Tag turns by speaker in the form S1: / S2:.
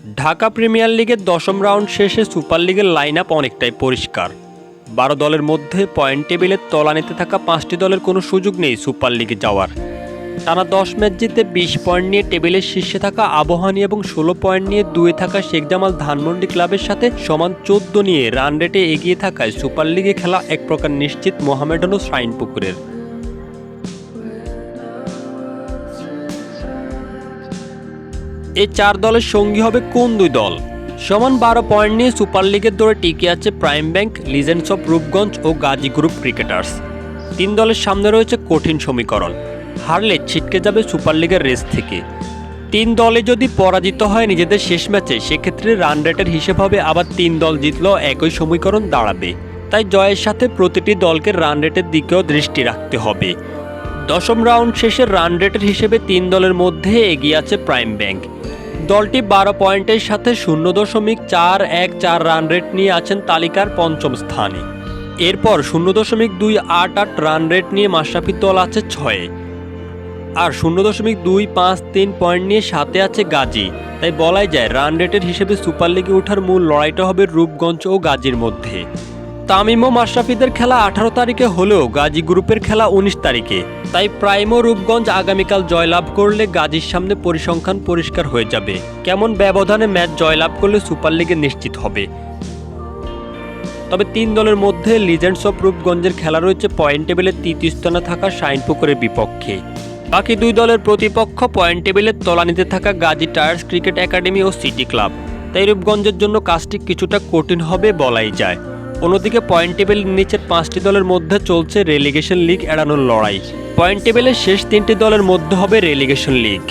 S1: Dhaka premier লিগের দশম round শেষে সুপার লিগের লাইন আপ অনেকটাই পরিষ্কার। বারো দলের মধ্যে পয়েন্ট টেবিলের তলানিতে থাকা পাঁচটি দলের কোনো সুযোগ নেই সুপার লিগে যাওয়ার। টানা দশ ম্যাচ জিতে বিশ পয়েন্ট নিয়ে টেবিলের শীর্ষে থাকা আবহানী এবং ষোলো পয়েন্ট নিয়ে দুয়ে থাকা শেখ জামাল ধানমন্ডি ক্লাবের সাথে সমান চোদ্দ নিয়ে রান রেটে এগিয়ে থাকায় সুপার লিগে খেলা এক প্রকার নিশ্চিত মোহামেডান ও শ্রাইনপুকুরের। এই চার দলের সঙ্গী হবে কোন দুই দল? সমান বারো পয়েন্ট নিয়ে সুপার লিগের দৌড়ে টিকে আছে Prime Bank Legends of Rupganj O Gazi Group Cricketers. তিন দলের সামনে রয়েছে কঠিন সমীকরণ। হারলে ছিটকে যাবে সুপার লিগের রেস থেকে। তিন দলে যদি পরাজিত হয় নিজেদের শেষ ম্যাচে, সেক্ষেত্রে রান রেটের হিসেব হবে আবার তিন দল জিতলেও একই সমীকরণ দাঁড়াবে। তাই জয়ের সাথে প্রতিটি দলকে রান রেটের দিকেও দৃষ্টি রাখতে হবে। দশম রাউন্ড শেষে রান রেটের হিসেবে তিন দলের মধ্যে এগিয়ে আছে প্রাইম ব্যাংক। দলটি বারো পয়েন্টের সাথে শূন্য দশমিক চার এক চার রান রেট নিয়ে আছেন তালিকার পঞ্চম স্থানে। এরপর শূন্য দশমিক দুই আট আট রান রেট নিয়ে মাশরাফির দল আছে ছয়ে। আর শূন্য দশমিক দুই পাঁচ তিন পয়েন্ট নিয়ে সাথে আছে গাজী। তাই বলাই যায়, রান রেটের হিসেবে সুপার লিগে ওঠার মূল লড়াইটা হবে রূপগঞ্জ ও গাজীর মধ্যে। তামিম ও মাশরাফিদের খেলা আঠারো তারিখে হলেও গাজী গ্রুপের খেলা উনিশ তারিখে। তাই প্রাইম রূপগঞ্জ আগামীকাল জয়লাভ করলে গাজীর সামনে পরিসংখ্যান পরিষ্কার হয়ে যাবে। কেমন ব্যবধানে ম্যাচ জয়লাভ করলে সুপার লিগে নিশ্চিত হবে। তবে তিন দলের মধ্যে লিজেন্ডস অফ রূপগঞ্জের খেলা রয়েছে পয়েন্ট টেবিলের তৃতীয় স্থানে থাকা শাইনপুকুরের বিপক্ষে। বাকি দুই দলের প্রতিপক্ষ পয়েন্ট টেবিলের তলানিতে থাকা গাজী টায়ার্স ক্রিকেট একাডেমি ও সিটি ক্লাব। তাই রূপগঞ্জের জন্য কাজটি কিছুটা কঠিন হবে বলাই যায়। অন্যদিকে পয়েন্ট টেবিল নিচের পাঁচটি দলের মধ্যে চলছে রেলিগেশন লিগ এড়ানোর লড়াই। পয়েন্ট টেবিলের শেষ তিনটি দলের মধ্যে হবে রেলিগেশন লিগ